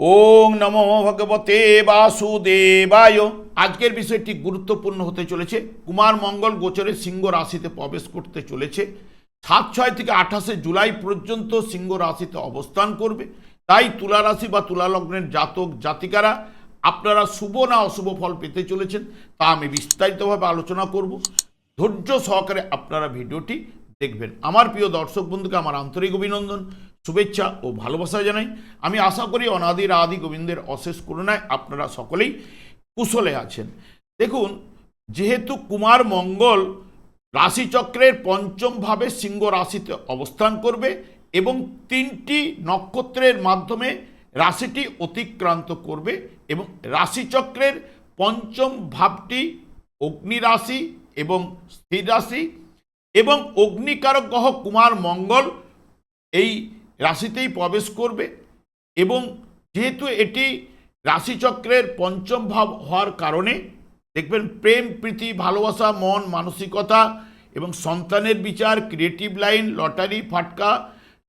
ওং নমো ভগবতে বাসুদেবায়। আজকের বিষয়টি গুরুত্বপূর্ণ হতে চলেছে। কুমার মঙ্গল গোচরে সিংহ রাশিতে প্রবেশ করতে চলেছে। সাত, ছয় থেকে আঠাশে জুলাই পর্যন্ত সিংহ রাশিতে অবস্থান করবে। তাই তুলা রাশি বা তুলা লগ্নের জাতক, জাতিকারা, আপনারা শুভ না অশুভ ফল পেতে চলেছেন তা আমি বিস্তারিতভাবে আলোচনা করব। ধৈর্য সহকারে আপনারা ভিডিওটি দেখবেন। আমার প্রিয় দর্শক বন্ধুকে আমার আন্তরিক অভিনন্দন। শুভেচ্ছা ও ভালোবাসা জানাই। আমি আশা করি অনাদির আদি গোবিন্দের অশেষ করুণায় আপনারা সকলেই কুশলে আছেন। দেখুন, যেহেতু কুমার মঙ্গল রাশিচক্রের পঞ্চম ভাবে সিংহ রাশিতে অবস্থান করবে এবং তিনটি নক্ষত্রের মাধ্যমে রাশিটি অতিক্রান্ত করবে এবং রাশিচক্রের পঞ্চম ভাবটি অগ্নি রাশি এবং স্থির রাশি এবং অগ্নিকারক গ্রহ কুমার মঙ্গল এই রাশিতেই প্রবেশ করবে এবং যেহেতু এটি রাশিচক্রের পঞ্চম ভাব হওয়ার কারণে, দেখবেন প্রেম, প্রীতি, ভালোবাসা, মন, মানসিকতা এবং সন্তানের বিচার ক্রিয়েটিভ লাইন লটারি ফাটকা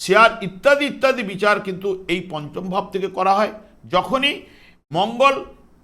শেয়ার ইত্যাদি ইত্যাদি বিচার কিন্তু এই পঞ্চম ভাব থেকে করা হয়। যখনই মঙ্গল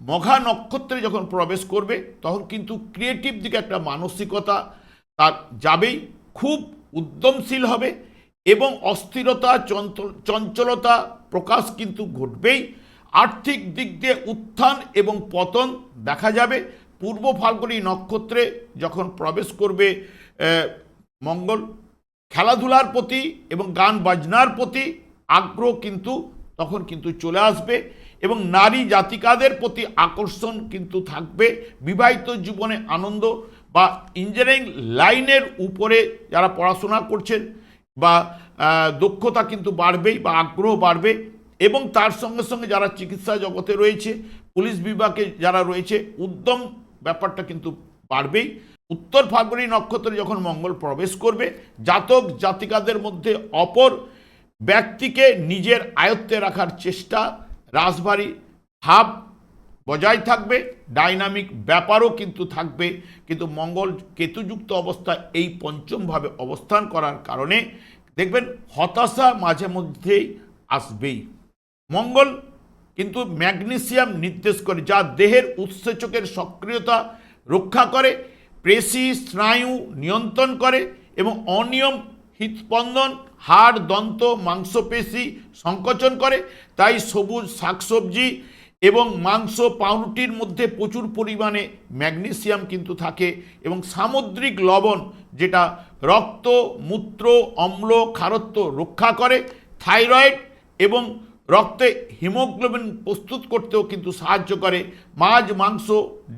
মঘা নক্ষত্রে যখন প্রবেশ করবে, তখন কিন্তু ক্রিয়েটিভ দিকে একটা মানসিকতা তার যাবেই, খুব উদ্যমশীল হবে। এবং অস্থিরতা, চঞ্চল- চঞ্চলতা প্রকাশ কিন্তু ঘটবেই। আর্থিক দিক দিয়ে উত্থান এবং পতন দেখা যাবে। পূর্ব ফাল্গুনী নক্ষত্রে যখন প্রবেশ করবে মঙ্গল, খেলাধুলার প্রতি এবং গান বাজনার প্রতি আগ্রহ কিন্তু তখন কিন্তু চলে আসবে এবং নারী জাতিকাদের প্রতি আকর্ষণ কিন্তু থাকবে। বিবাহিত জীবনে আনন্দ বা ইঞ্জিনিয়ারিং লাইনের উপরে যারা পড়াশোনা করছেন বা দক্ষতা কিন্তু বাড়বেই বা আগ্রহ বাড়বে এবং তার সঙ্গে সঙ্গে যারা চিকিৎসা জগতে রয়েছে, পুলিশ বিভাগে যারা রয়েছে, উদ্যম ব্যাপারটা কিন্তু বাড়বেই। উত্তর ফাল্গুনী নক্ষত্রে যখন মঙ্গল প্রবেশ করবে, জাতক জাতিকাদের মধ্যে অপর ব্যক্তিকে নিজের আয়ত্তে রাখার চেষ্টা, রাজবাড়ি ভাব বজায় থাকবে, ডাইনামিক ব্যাপারও কিন্তু থাকবে। কিন্তু মঙ্গল কেতুযুক্ত অবস্থায় এই পঞ্চমভাবে অবস্থান করার কারণে দেখবেন হতাশা মাঝে মধ্যেই আসবেই। মঙ্গল কিন্তু ম্যাগনেসিয়াম নির্দেশ করে, যা দেহের উৎসেচকের সক্রিয়তা রক্ষা করে, পেশি স্নায়ু নিয়ন্ত্রণ করে এবং অনিয়ম, হৃৎস্পন্দন, হাড়, দন্ত, মাংসপেশি সংকোচন করে। তাই সবুজ শাকসবজি এবং মাংস পাউরুটির মধ্যে প্রচুর পরিমাণে ম্যাগনেসিয়াম কিন্তু থাকে এবং সামুদ্রিক লবণ যেটা রক্ত, মূত্র, অম্ল, খারত্ব রক্ষা করে, থাইরয়েড এবং রক্তে হিমোগ্লোবিন প্রস্তুত করতেও কিন্তু সাহায্য করে। মাছ, মাংস,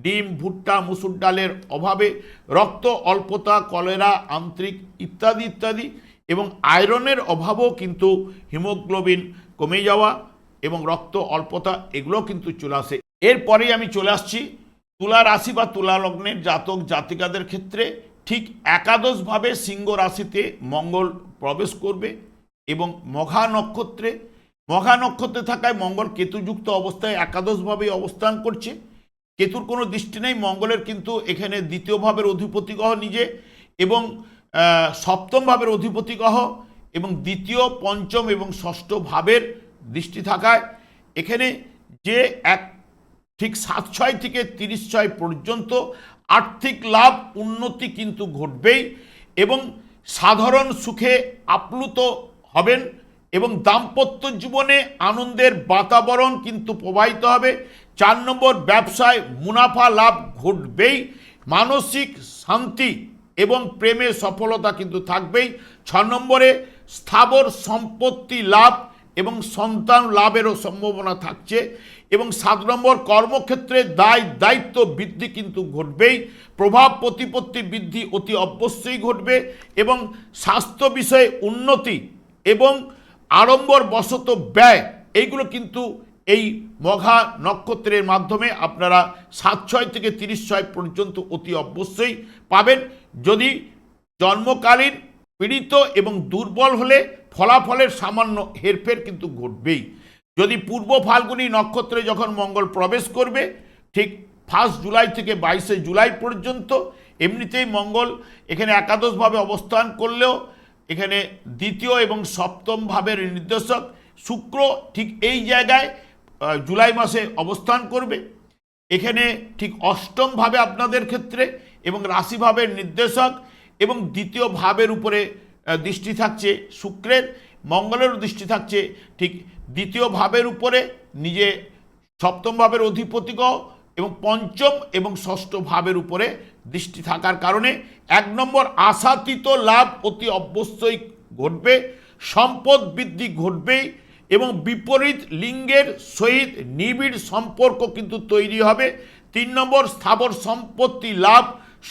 ডিম, ভুট্টা, মুসুর ডালের অভাবে রক্ত অল্পতা, কলেরা, আন্ত্রিক ইত্যাদি ইত্যাদি এবং আয়রনের অভাবও কিন্তু হিমোগ্লোবিন কমে যাওয়া এবং রক্ত অল্পতা এগুলো কিন্তু চলে আসে। এরপরেই আমি চলে আসছি তুলা রাশি বা তুলা লগ্নের জাতক জাতিকাদের ক্ষেত্রে। ঠিক একাদশভাবে সিংহ রাশিতে মঙ্গল প্রবেশ করবে এবং মঘা নক্ষত্রে। মঘা নক্ষত্রে থাকায় মঙ্গল কেতুযুক্ত অবস্থায় একাদশভাবে অবস্থান করছে। কেতুর কোনো দৃষ্টি নেই মঙ্গলের কিন্তু এখানে দ্বিতীয় ভাবের অধিপতি গ্রহ নিজে এবং আহ, সপ্তম ভাবের অধিপতি গ্রহ এবং দ্বিতীয় পঞ্চম এবং ষষ্ঠ ভাবের দৃষ্টি থাকায় এখানে যে এক ঠিক সাত ছয় থেকে তিরিশ ছয় পর্যন্ত আর্থিক লাভ উন্নতি কিন্তু ঘটবেই এবং সাধারণ সুখে আপ্লুত হবেন এবং দাম্পত্য জীবনে আনন্দের বাতাবরণ কিন্তু প্রবাহিত হবে। চার নম্বর, ব্যবসায় মুনাফা লাভ ঘটবেই, মানসিক শান্তি এবং প্রেমে সফলতা কিন্তু থাকবেই। ছ নম্বরে, স্থাবর সম্পত্তি লাভ এবং সন্তান লাভেরও সম্ভাবনা থাকছে এবং সাত নম্বর কর্মক্ষেত্রে দায়, দায়িত্ব বৃদ্ধি কিন্তু ঘটবেই। প্রভাব প্রতিপত্তি বৃদ্ধি অতি অবশ্যই ঘটবে এবং স্বাস্থ্য বিষয়ে উন্নতি এবং আড়ম্বর বশত ব্যয়, এইগুলো কিন্তু এই মঘা নক্ষত্রের মাধ্যমে আপনারা সাত ছয় থেকে তিরিশ ছয় পর্যন্ত অতি অবশ্যই পাবেন। যদি জন্মকালীন পীড়িত এবং দুর্বল হলে ফলাফলের সামান্য হেরফের কিন্তু ঘটবেই। যদি পূর্ব ফাল্গুনী নক্ষত্রে যখন মঙ্গল প্রবেশ করবে, ঠিক ফার্স্ট জুলাই থেকে বাইশে জুলাই পর্যন্ত এমনিতেই মঙ্গল এখানে একাদশভাবে অবস্থান করলেও এখানে দ্বিতীয় এবং সপ্তম ভাবের নির্দেশক শুক্র ঠিক এই জায়গায় জুলাই মাসে অবস্থান করবে। এখানে ঠিক অষ্টমভাবে আপনাদের ক্ষেত্রে এবং রাশিভাবের নির্দেশক এবং দ্বিতীয় ভাবের উপরে দৃষ্টি থাকছে শুক্রের, মঙ্গলেরও দৃষ্টি থাকছে ঠিক দ্বিতীয় ভাবের উপরে নিজে সপ্তম ভাবের অধিপতিগহ এবং পঞ্চম এবং ষষ্ঠ ভাবের উপরে দৃষ্টি থাকার কারণে এক নম্বর আশাতীত লাভ অতি অবশ্যই ঘটবে, সম্পদ বৃদ্ধি ঘটবেই এবং বিপরীত লিঙ্গের সহিত নিবিড় সম্পর্ক কিন্তু তৈরি হবে। তিন নম্বর স্থাবর সম্পত্তি লাভ,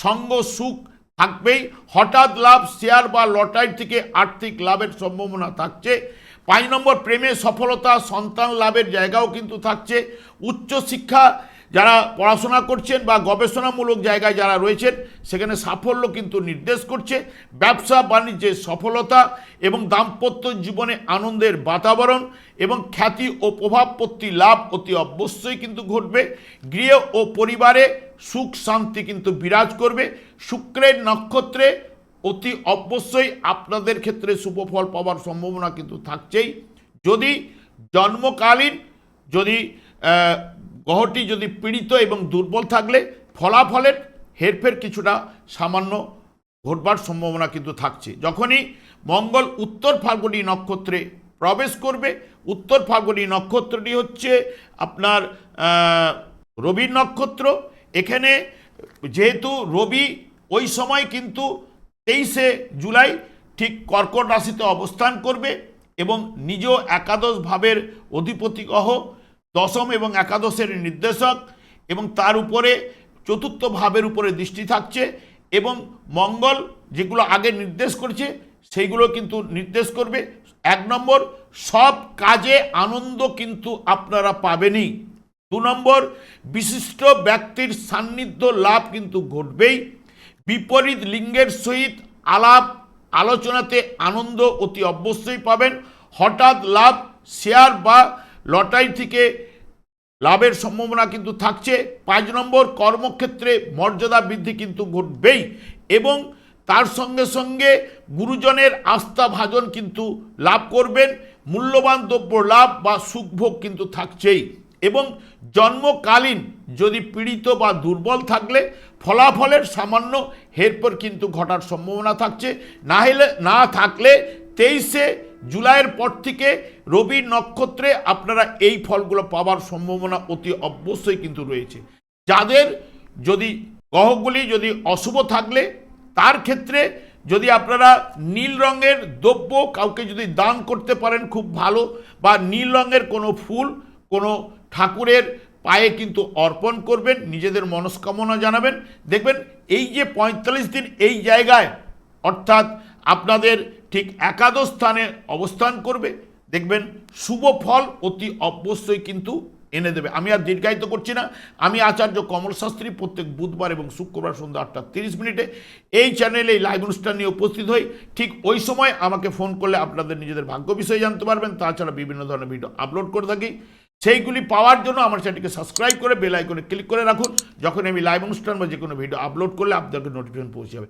সঙ্গ, সুখ থাকবেই। হঠাৎ লাভ, শেয়ার বা লটারি থেকে আর্থিক লাভের সম্ভাবনা থাকছে। পাঁচ নম্বর প্রেমে সফলতা, সন্তান লাভের জায়গাও কিন্তু থাকছে। উচ্চশিক্ষা যারা পড়াশোনা করছেন বা গবেষণামূলক জায়গায় যারা রয়েছেন, সেখানে সাফল্য কিন্তু নির্দেশ করছে। ব্যবসা বাণিজ্যের সফলতা এবং দাম্পত্য জীবনে আনন্দের বাতাবরণ এবং খ্যাতি ও প্রভাবপত্তি লাভ অতি অবশ্যই কিন্তু ঘটবে। গৃহ ও পরিবারে সুখ, শান্তি কিন্তু বিরাজ করবে। শুক্রের নক্ষত্রে অতি অবশ্যই আপনাদের ক্ষেত্রে শুভফল পাওয়ার সম্ভাবনা কিন্তু থাকছেই। যদি জন্মকালীন, যদি গ্রহটি যদি পীড়িত এবং দুর্বল থাকলে ফলাফলের হেরফের কিছুটা সামান্য ঘটবার সম্ভাবনা কিন্তু থাকছে। যখনই মঙ্গল উত্তর ফাল্গুনী নক্ষত্রে প্রবেশ করবে, উত্তর ফাল্গুনী নক্ষত্রটি হচ্ছে আপনার রবির নক্ষত্র। এখানে যেহেতু রবি ওই সময় কিন্তু তেইশে জুলাই ঠিক কর্কট রাশিতে অবস্থান করবে এবং নিজ একাদশ ভাবের অধিপতি গ্রহ দশম এবং একাদশের নির্দেশক এবং তার উপরে চতুর্থ ভাবের উপরে দৃষ্টি থাকছে এবং মঙ্গল যেগুলো আগে নির্দেশ করেছে, সেইগুলো কিন্তু নির্দেশ করবে। এক নম্বর, সব কাজে আনন্দ কিন্তু আপনারা পাবেনই। দু নম্বর, বিশিষ্ট ব্যক্তির সান্নিধ্য লাভ কিন্তু ঘটবেই। বিপরীত লিঙ্গের সহিত আলাপ, আলোচনাতে আনন্দ অতি অবশ্যই পাবেন। হঠাৎ লাভ শেয়ার বা লটারি থেকে লাভের সম্ভাবনা কিন্তু থাকছে। পাঁচ নম্বর, কর্মক্ষেত্রে মর্যাদা বৃদ্ধি কিন্তু ঘটবেই এবং তার সঙ্গে সঙ্গে গুরুজনের আস্থা ভাজন কিন্তু লাভ করবেন, মূল্যবান দ্রব্য লাভ বা সুখভোগ কিন্তু থাকছেই এবং জন্মকালীন যদি পীড়িত বা দুর্বল থাকলে ফলাফলের সামান্য হেরপর কিন্তু ঘটার সম্ভাবনা থাকছে। না হলে, না থাকলে তেইশে জুলাইয়ের পর থেকে রবি নক্ষত্রে আপনারা এই ফলগুলো পাওয়ার সম্ভাবনা অতি অবশ্যই কিন্তু রয়েছে। যাদের যদি গ্রহগুলি যদি অশুভ থাকলে, তার ক্ষেত্রে যদি আপনারা নীল রঙের দ্রব্য কাউকে যদি দান করতে পারেন খুব ভালো, বা নীল রঙের কোনো ফুল কোনো ঠাকুরের পায়ে কিন্তু অর্পণ করবেন, নিজেদের মনস্কামনা জানাবেন। দেখবেন এই যে পঁয়তাল্লিশ দিন এই জায়গায়, অর্থাৎ আপনাদের ঠিক একাদশ স্থানে অবস্থান করবে। দেখবেন শুভ ফল অতি অবশ্যই কিন্তু এনে দেবে। আমি আর দীর্ঘায়িত করছি না। আমি আচার্য কমল শাস্ত্রী প্রত্যেক বুধবার এবং শুক্রবার সন্ধ্যা আটটা তিরিশ মিনিটে এই চ্যানেলে এই লাইভ অনুষ্ঠান নিয়ে উপস্থিত হই। ঠিক ওই সময় আমাকে ফোন করলে আপনাদের নিজেদের ভাগ্য বিষয়ে জানতে পারবেন। তাছাড়া বিভিন্ন ধরনের ভিডিও আপলোড করে থাকি। সেইগুলি পাওয়ার জন্য আমার চ্যানেলটিকে সাবস্ক্রাইব করে বেল আইকনে ক্লিক করে রাখুন। যখন আমি লাইভ অনুষ্ঠান বা যে কোনো ভিডিও আপলোড করলে আপনাদেরকে নোটিফিকেশন পৌঁছে যাবে।